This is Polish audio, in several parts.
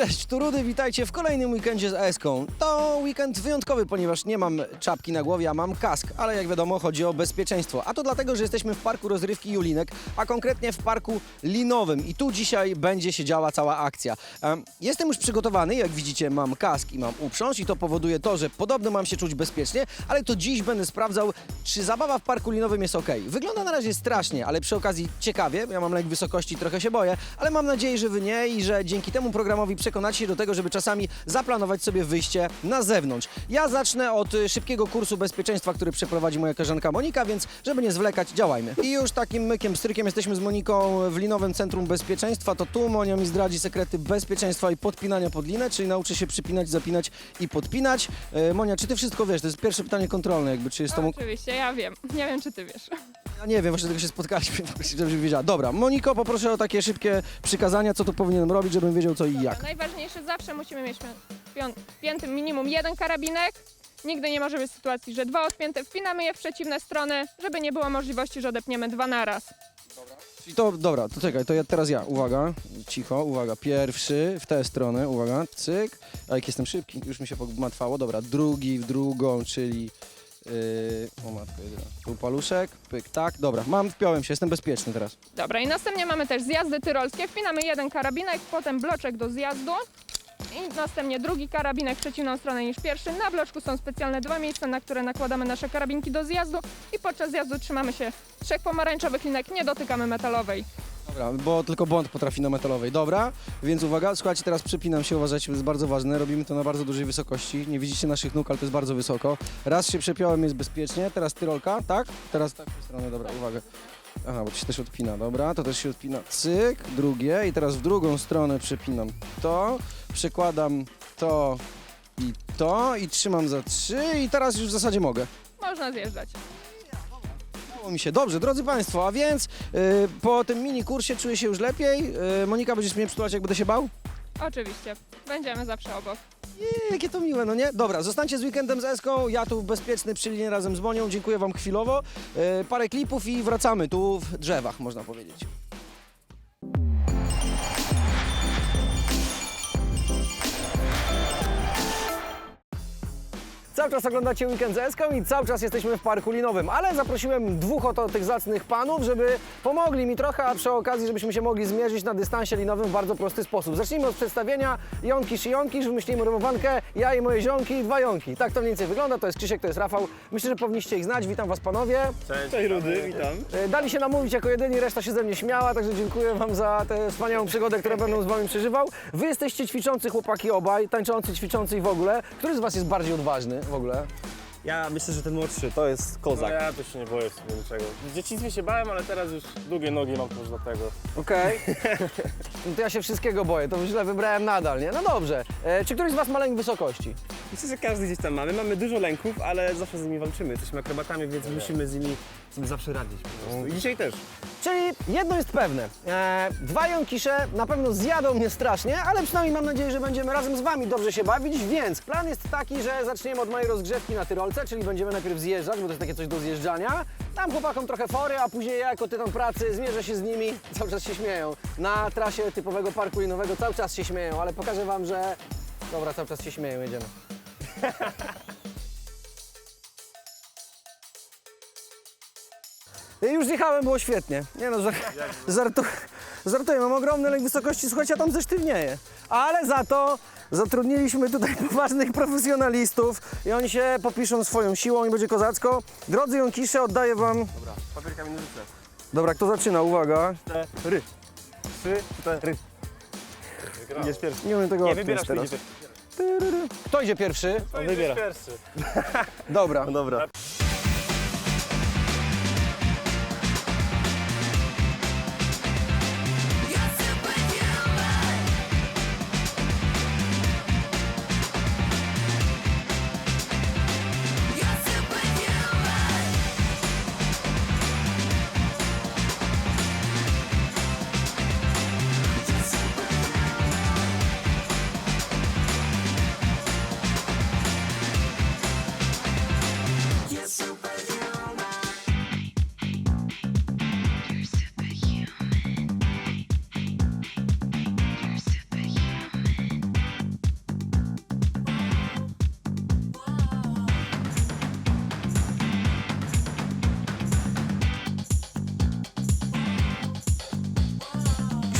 Cześć, tu Rudy, witajcie w kolejnym weekendzie z Eską. To weekend wyjątkowy, ponieważ nie mam czapki na głowie, a mam kask, ale jak wiadomo chodzi o bezpieczeństwo. A to dlatego, że jesteśmy w parku rozrywki Julinek, a konkretnie w parku linowym i tu dzisiaj będzie się działa cała akcja. Em, Jestem już przygotowany, jak widzicie mam kask i mam uprząż i to powoduje to, że podobno mam się czuć bezpiecznie, ale to dziś będę sprawdzał, czy zabawa w parku linowym jest ok. Wygląda na razie strasznie, ale przy okazji ciekawie, ja mam lęk wysokości, trochę się boję, ale mam nadzieję, że wy nie i że dzięki temu programowi przekonacie się do tego, żeby czasami zaplanować sobie wyjście na zewnątrz. Ja zacznę od y, szybkiego kursu bezpieczeństwa, który przeprowadzi moja koleżanka Monika, więc żeby nie zwlekać, działajmy. I już takim mykiem, strykiem jesteśmy z Moniką w Linowym Centrum Bezpieczeństwa. To tu Monia mi zdradzi sekrety bezpieczeństwa i podpinania pod linę, czyli nauczy się przypinać, zapinać i podpinać. E, Monia, czy ty wszystko wiesz? To jest pierwsze pytanie kontrolne, jakby czy jest to... Oczywiście, ja wiem. Nie wiem, czy ty wiesz. Ja nie wiem, właśnie tego się spotkaliśmy, żebym wiedziała. Dobra, Moniko, poproszę o takie szybkie przykazania, co tu powinienem robić, żebym wiedział co i jak. Najważniejsze zawsze musimy mieć pią- wpięty minimum jeden karabinek. Nigdy nie może być sytuacji, że dwa odpięte. Wpinamy je w przeciwne strony, żeby nie było możliwości, że odepniemy dwa naraz. Czyli to, dobra, to czekaj, to ja, teraz ja, uwaga, cicho, uwaga, pierwszy w tę stronę, uwaga, cyk, a jak jestem szybki, już mi się pogmatwało, dobra, drugi w drugą, czyli, yy, o matko, jedyna. tu paluszek, pyk, tak, dobra, mam, wpiąłem się, jestem bezpieczny teraz. Dobra, i następnie mamy też zjazdy tyrolskie. Wpinamy jeden karabinek, potem bloczek do zjazdu. I następnie drugi karabinek w przeciwną stronę niż pierwszy. Na bloczku są specjalne dwa miejsca, na które nakładamy nasze karabinki do zjazdu. I podczas zjazdu trzymamy się trzech pomarańczowych linek, nie dotykamy metalowej. Dobra, bo tylko błąd potrafi na metalowej. Dobra, więc uwaga, słuchajcie, teraz przypinam się, uważajcie, to jest bardzo ważne. Robimy to na bardzo dużej wysokości. Nie widzicie naszych nóg, ale to jest bardzo wysoko. Raz się przepiąłem, jest bezpiecznie. Teraz tyrolka, tak? Teraz tak w stronę, dobra, uwaga. Aha, bo to się też odpina, dobra, to też się odpina. Cyk, drugie i teraz w drugą stronę przepinam to, przekładam to i to i trzymam za trzy i teraz już w zasadzie mogę. Można zjeżdżać. Udało mi się. Dobrze, drodzy Państwo, a więc y, po tym mini kursie czuję się już lepiej. Y, Monika, będziesz mnie przytulać, jak będę się bał? Oczywiście, będziemy zawsze obok. Nie, jakie to miłe, no nie? Dobra, zostańcie z weekendem z Eską, ja tu bezpieczny przy linie razem z Monią, dziękuję Wam chwilowo. Y, parę klipów i wracamy tu w drzewach, można powiedzieć. Cały czas oglądacie Weekend z Eską i cały czas jesteśmy w Parku Linowym, ale zaprosiłem dwóch oto tych zacnych panów, żeby pomogli mi trochę, a przy okazji, żebyśmy się mogli zmierzyć na dystansie linowym w bardzo prosty sposób. Zacznijmy od przedstawienia Jonki Szyjonki, że wymyślimy rymowankę, ja i moje zionki, dwa Jonki. Tak to mniej więcej wygląda, to jest Krzysiek, to jest Rafał. Myślę, że powinniście ich znać, witam Was panowie. Cześć Rudy, witam. E, Dali się namówić jako jedyni, reszta się ze mnie śmiała, także dziękuję Wam za tę wspaniałą przygodę, którą będę z Wami przeżywał. Wy jesteście ćwiczący chłopaki obaj, tańczący, ćwiczący i w ogóle. Który z Was jest bardziej odważny w ogóle? Ja myślę, że ten młodszy to jest No kozak. ja też się nie boję w sumie niczego. W dzieciństwie się bałem, ale teraz już długie nogi mam też do tego. Okej. No to ja się wszystkiego boję, to źle wybrałem nadal, nie? No dobrze. E, czy któryś z Was ma lęk wysokości? Myślę, że każdy gdzieś tam mamy. Mamy dużo lęków, ale zawsze z nimi walczymy. Jesteśmy akrobatami, więc musimy z nimi sobie zawsze radzić po prostu. I dzisiaj też. Czyli jedno jest pewne. E, dwa jąkisze na pewno zjadą mnie strasznie, ale przynajmniej mam nadzieję, że będziemy razem z Wami dobrze się bawić, więc plan jest taki, że zaczniemy od mojej rozgrzewki na Tyrolce, czyli będziemy najpierw zjeżdżać, bo to jest takie coś do zjeżdżania. Tam chłopakom trochę fory, a później ja jako tytan pracy zmierzę się z nimi, cały czas się śmieją. Na trasie typowego parku linowego cały czas się śmieją, ale pokażę Wam, że... Dobra, cały czas się śmieją, jedziemy. już zjechałem, było świetnie. Nie no, żar żartu żartuję, mam ogromny lęk wysokości, słuchajcie, ja tam zesztywnieję. Ale za to zatrudniliśmy tutaj poważnych profesjonalistów i oni się popiszą swoją siłą i będzie kozacko. Drodzy Jąkisze, oddaję wam... Dobra, papier, kamień, nożyce. Dobra, kto zaczyna? Uwaga. Cztery. Trzy, cztery. Idziesz pierwszy. Nie umiem tego Nie, wybierasz, teraz. idziesz. Kto idzie pierwszy? On wybiera. pierwszy. Dobra. No dobra.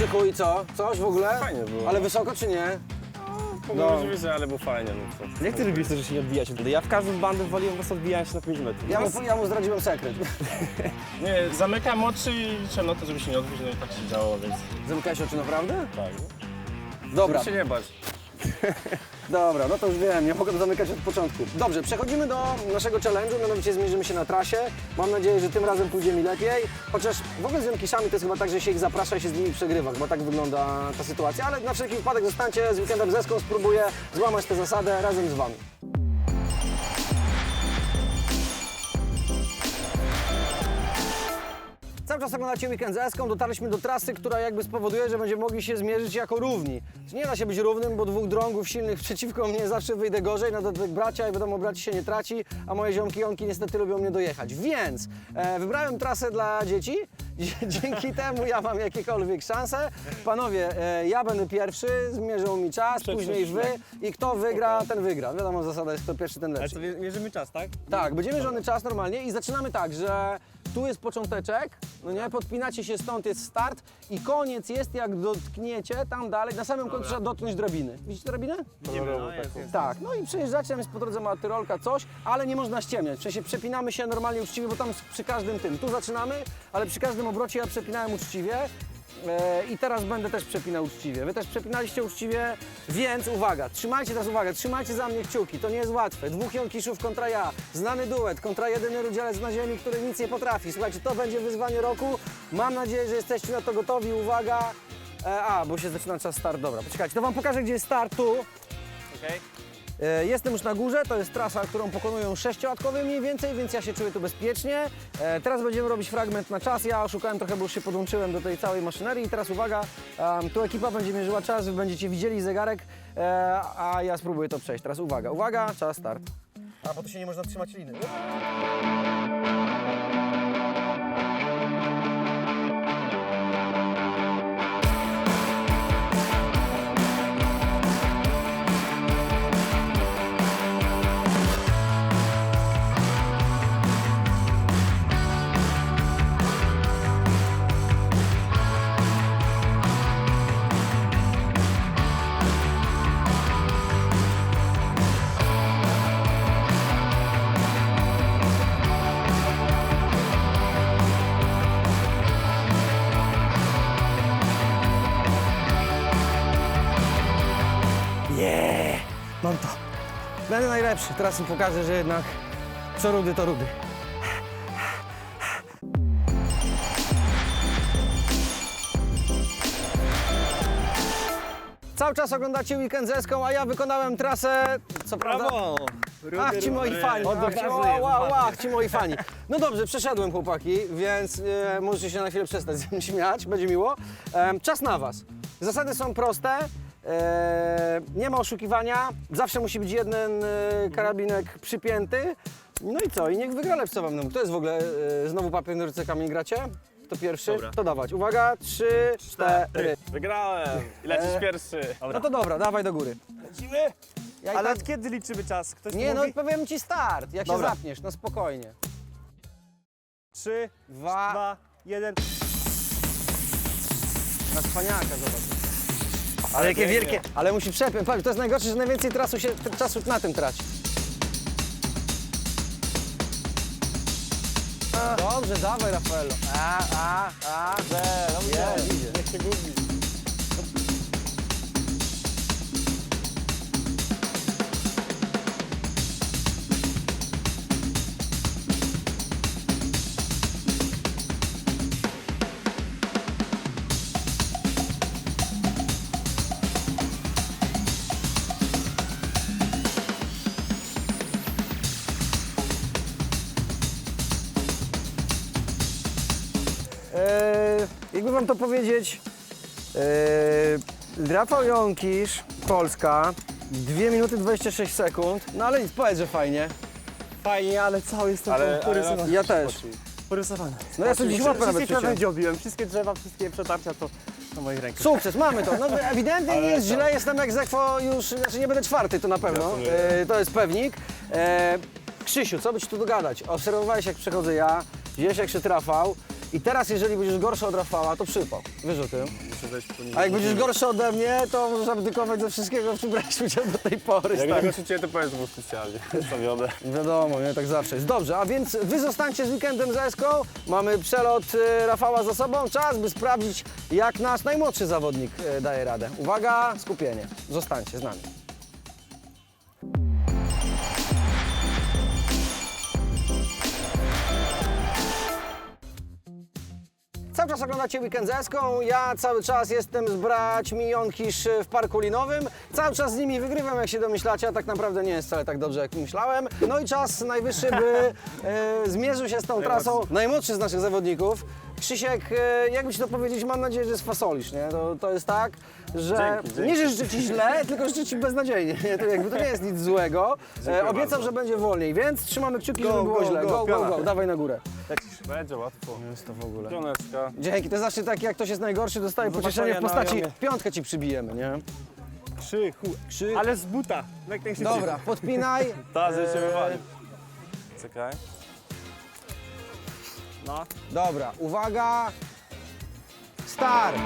Krzychu i co? Coś w ogóle? Fajnie było. Ale wysoko czy nie? Mogło być wyżej, ale było fajnie. No co. Jak ty robisz to, że się nie odbijacie? Ja w każdym bandę waliłem po prostu odbijałem się na 5 metrów. Ja mu, ja mu zdradziłem sekret. Nie, zamykam oczy i liczę na to, żeby się nie odbić, no i tak się działo, więc Zamykałeś oczy naprawdę? tak. Dobra, Żeby się nie bać. dobra, no to już wiem, nie mogę zamykać od początku. Dobrze, przechodzimy do naszego challenge'u, mianowicie zmierzymy się na trasie. Mam nadzieję, że tym razem pójdzie mi lepiej. Chociaż w ogóle z Jąkiszami to jest chyba tak, że się ich zaprasza i się z nimi przegrywa. Chyba tak wygląda ta sytuacja, ale na wszelki wypadek zostańcie z weekendem zeską, spróbuję złamać tę zasadę razem z Wami. Cały czas oglądacie Weekend z Eską, dotarliśmy do trasy, która jakby spowoduje, że będziemy mogli się zmierzyć jako równi. Nie da się być równym, bo dwóch drągów silnych przeciwko mnie zawsze wyjdę gorzej, na dodatek bracia i wiadomo, braci się nie traci, a moje ziomki, jonki niestety lubią mnie dojechać. Więc e, wybrałem trasę dla dzieci, dzięki temu ja mam jakiekolwiek szanse. Panowie, e, ja będę pierwszy, zmierzą mi czas, później wy i kto wygra, ten wygra. Wiadomo, zasada jest kto pierwszy, ten Ale lepszy. to mie- mierzymy czas, tak? Tak, będzie mierzony czas normalnie i zaczynamy tak, że tu jest począteczek, no nie, podpinacie się stąd, jest start i koniec jest jak dotkniecie tam dalej, na samym końcu trzeba dotknąć drabiny. Widzicie drabinę? Widzimy, no, jest, jest. Tak, no i przejeżdżacie, tam jest po drodze mała tyrolka, coś, ale nie można ściemniać, w sensie przepinamy się normalnie uczciwie, bo tam przy każdym tym, tu zaczynamy, ale przy każdym obrocie ja przepinałem uczciwie. E, I teraz będę też przepinał uczciwie. Wy też przepinaliście uczciwie, więc uwaga, trzymajcie teraz uwagę, trzymajcie za mnie kciuki, to nie jest łatwe. Dwóch Jąkiszów kontra ja, znany duet, kontra jedyny rudzielec na ziemi, który nic nie potrafi. Słuchajcie, to będzie wyzwanie roku. Mam nadzieję, że jesteście na to gotowi. Uwaga. E, a, bo się zaczyna czas start. Dobra, poczekajcie, to wam pokażę, gdzie jest start tu. Okej. E, Jestem już na górze, to jest trasa, którą pokonują sześciołatkowie mniej więcej, więc ja się czuję tu bezpiecznie. E, Teraz będziemy robić fragment na czas. Ja oszukałem trochę, bo już się podłączyłem do tej całej maszynerii. I teraz uwaga, tu ekipa będzie mierzyła czas, wy będziecie widzieli zegarek, e, a ja spróbuję to przejść. Teraz uwaga, uwaga, czas start. A, bo tu się nie można trzymać liny. Będę najlepszy. Teraz im pokażę, że jednak co rudy, to rudy. Cały czas oglądacie Weekend z Eską, a ja wykonałem trasę, co prawda... Brawo! Ach, ci moi fani, ach, ci, ci moi fani. No dobrze, przeszedłem chłopaki, więc e, możecie się na chwilę przestać ze mnie śmiać, będzie miło. Em, czas na was. Zasady są proste, e, nie ma oszukiwania, zawsze musi być jeden e, karabinek przypięty. No i co, i niech wygra lepszy wam. Kto jest w ogóle, e, znowu papier, nożyce, kamień gracie? Kto pierwszy? Dobra. To dawać. Uwaga, trzy, cztery. Wygrałem! I lecisz E, pierwszy. No to dobra, dawaj do góry. Lecimy? Ja i Ale tak- od kiedy liczymy czas? Ktoś Nie, no mówi? powiem ci start, jak Dobra. się zapniesz, no spokojnie. Trzy, Dwa, dwa, jeden. Na cwaniaka, zobacz. Ale jakie wielkie, ale musi przepiąć. Patrz, to jest najgorsze, że najwięcej trasu się, czasu na tym traci. Dobrze, dawaj Rafaelo. A, a, a. jakby wam to powiedzieć, eee, Rafał Jąkisz, Polska, 2 minuty 26 sekund, no ale nic, powiedz, że fajnie. Fajnie, ale cały jestem Ale- ale porysowany. Ja też. porysowany. No ja sobie dziś łapę nawet Wszystkie wszystkie drzewa, wszystkie przetarcia to na moich rękach. Sukces, mamy to. No, ewidentnie nie jest źle, jestem jak Zekwo już, znaczy nie będę czwarty, to na pewno, e, to jest pewnik. E, Krzysiu, co by ci tu dogadać? Obserwowałeś jak przechodzę ja, widziałeś jak się trafał I teraz, jeżeli będziesz gorszy od Rafała, to przypał. Wiesz o tym. Muszę wejść. A jak będziesz gorszy ode mnie, to możesz abdykować ze wszystkiego, w czym brałeś udział do tej pory. Jak stary. tego szybciej, to powiedz mu specjalnie. Stawione. Wiadomo, nie? Tak zawsze jest. Dobrze, a więc wy zostańcie z weekendem z Eską. Mamy przelot e, Rafała za sobą. Czas, by sprawdzić, jak nasz najmłodszy zawodnik e, daje radę. Uwaga, skupienie. Zostańcie z nami. Cały czas oglądacie Weekend z Eską. Ja cały czas jestem z braćmi Jonkisz w parku linowym. Cały czas z nimi wygrywam, jak się domyślacie, a tak naprawdę nie jest wcale tak dobrze, jak myślałem. No i czas najwyższy, by e, zmierzył się z tą trasą najmłodszy z naszych zawodników. Krzysiek, e, jakby ci to powiedzieć, mam nadzieję, że sfasolisz, nie? To, to jest tak, że Dzięki, dzięki. nie, że życzę ci źle, tylko życzę ci beznadziejnie. Nie? To, jakby to nie jest nic złego. E, obiecam, bardzo. że będzie wolniej, więc trzymamy kciuki, Go, żeby było go, źle. go, Go, go, go, dawaj na górę. Będzie łatwo. Jest to w ogóle. Pioneczka. Dzięki, to zawsze tak jak ktoś jest najgorszy, dostaje Zobaczenia pocieszenie w na postaci piątkę ci przybijemy, nie? Krzychu. Krzyk. Ale z buta. Jak ten Dobra, podpinaj. Ta, że się Eee. wywali. Czekaj. No. Dobra, uwaga. Start.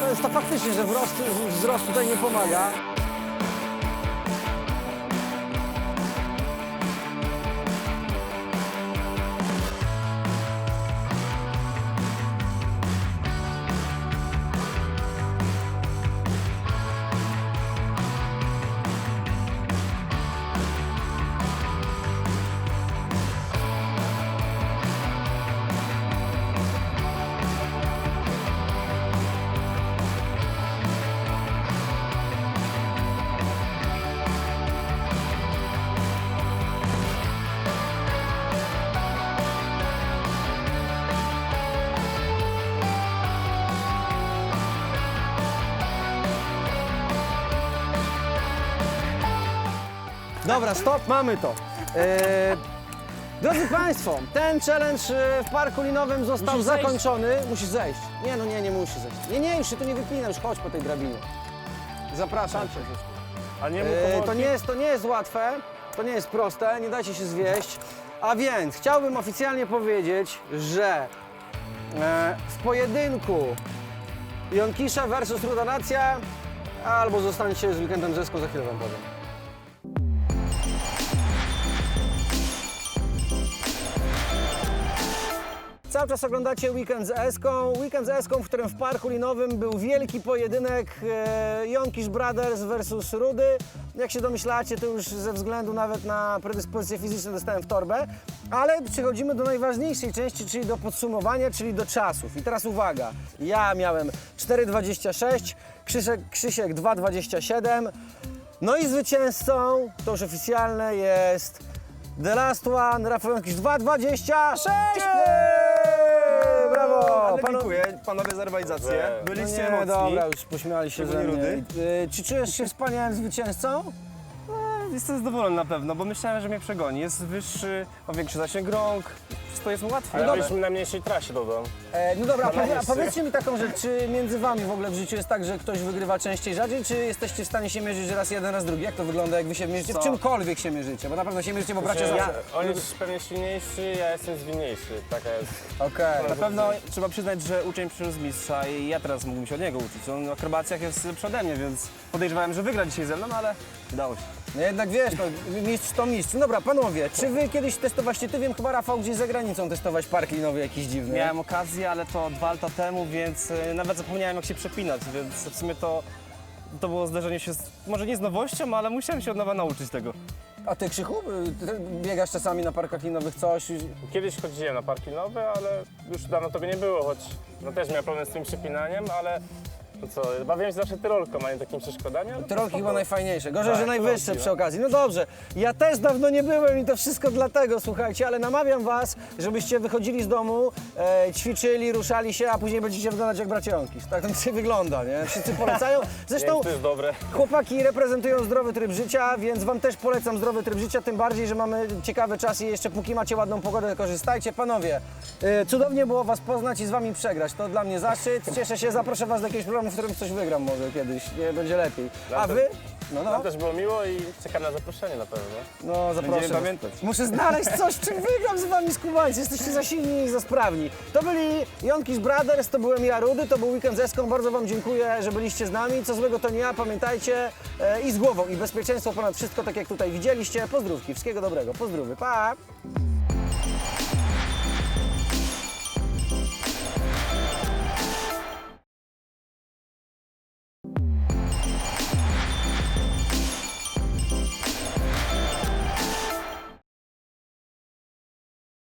To jest to faktycznie, że wzrost, wzrost tutaj nie pomaga. Dobra, stop, mamy to. Eee, drodzy Państwo, ten challenge e, w parku linowym został Musisz zejść. zakończony. Musisz zejść. Nie, no nie, nie musisz zejść. Nie, nie, już się tu nie wypina, już chodź po tej drabinie. Zapraszam cię. A nie mu E, to, nie jest, to nie jest łatwe, to nie jest proste, nie dajcie się zwieść. A więc chciałbym oficjalnie powiedzieć, że e, w pojedynku Jonkisza versus Ruda Nacja albo zostańcie z weekendem zeską, za chwilę wam powiem. Cały czas oglądacie Weekend z Eską. Weekend z Eską, w którym w parku linowym był wielki pojedynek e, Jonkisz Brothers versus Rudy. Jak się domyślacie, to już ze względu nawet na predyspozycje fizyczne dostałem w torbę. Ale przechodzimy do najważniejszej części, czyli do podsumowania, czyli do czasów. I teraz uwaga, ja miałem 4,26, Krzysiek, Krzysiek 2,27. No i zwycięzcą, to już oficjalne, jest The Last One, Rafał Jonkisz 2,26! Ale Panu- dziękuję, panowie za rywalizację. No Byliście nie, mocni. dobra, już pośmiali się ze mnie. Y, Czy czujesz się wspaniałym zwycięzcą? Jestem zadowolony na pewno, bo myślałem, że mnie przegoni. Jest wyższy, ma większy zasięg rąk, wszystko jest mu łatwiej. Ale byliśmy na mniejszej trasie dodam. E, no dobra, a powie, a powiedzcie mi taką rzecz, czy między wami w ogóle w życiu jest tak, że ktoś wygrywa częściej, rzadziej, czy jesteście w stanie się mierzyć raz jeden, raz drugi? Jak to wygląda, jak wy się mierzycie? W Co? czymkolwiek się mierzycie, bo na pewno się mierzycie, bo bracia Ja, zawsze... on jest pewnie silniejszy, ja jestem zwinniejszy. Taka jest. Okej. Na pewno trzeba przyznać, że uczeń przyszedł z mistrza i ja teraz mógłbym się od niego uczyć. On w akrobacjach jest lepszy ode mnie, więc podejrzewałem, że wygra dzisiaj ze mną, ale udało się. No jednak wiesz, no, mistrz to mistrz. No dobra, panowie, czy wy kiedyś testowaliście, ty wiem chyba Rafał gdzieś za granicą testować park linowy jakiś dziwny? Miałem okazję, ale to dwa lata temu, więc y, nawet zapomniałem jak się przepinać, więc w sumie to, to było zderzenie się z, może nie z nowością, ale musiałem się od nowa nauczyć tego. A ty Krzychu, y, ty biegasz czasami na parkach linowych coś? Kiedyś chodziłem na parki nowe, ale już dawno tego nie było, choć no też miałem problem z tym przepinaniem, ale no co, bawiłem się zawsze tyrolką, a nie takimi przeszkodami. ale Tyrolki spoko. chyba najfajniejsze. Gorzej, Tak, że najwyższe tyrolki, przy no. okazji. No dobrze, ja też dawno nie byłem i to wszystko dlatego, słuchajcie, ale namawiam was, żebyście wychodzili z domu, e, ćwiczyli, ruszali się, a później będziecie wyglądać jak bracia Jonkis. Tak to dzisiaj wygląda, nie? Wszyscy polecają. Zresztą wiem, to jest dobre. chłopaki reprezentują zdrowy tryb życia, więc wam też polecam zdrowy tryb życia, tym bardziej, że mamy ciekawy czas i jeszcze póki macie ładną pogodę, korzystajcie. Panowie, e, cudownie było was poznać i z wami przegrać. To dla mnie zaszczyt. Cieszę się, zaproszę was do jakiegoś programu, w którym coś wygram może kiedyś. Nie, będzie lepiej. A wy? No, no. Nam też było miło i czekam na zaproszenie na pewno. No, zaproszę. Będziemy was. pamiętać. Muszę znaleźć coś, czym wygram z wami skubańcy. Jesteście za silni i za sprawni. To byli Jonkisz Brothers, to byłem ja, Rudy, to był Weekend z Eską. Bardzo wam dziękuję, że byliście z nami. Co złego to nie ja, pamiętajcie. E, I z głową, i bezpieczeństwo ponad wszystko, tak jak tutaj widzieliście. Pozdrówki, wszystkiego dobrego. Pozdrówy, pa!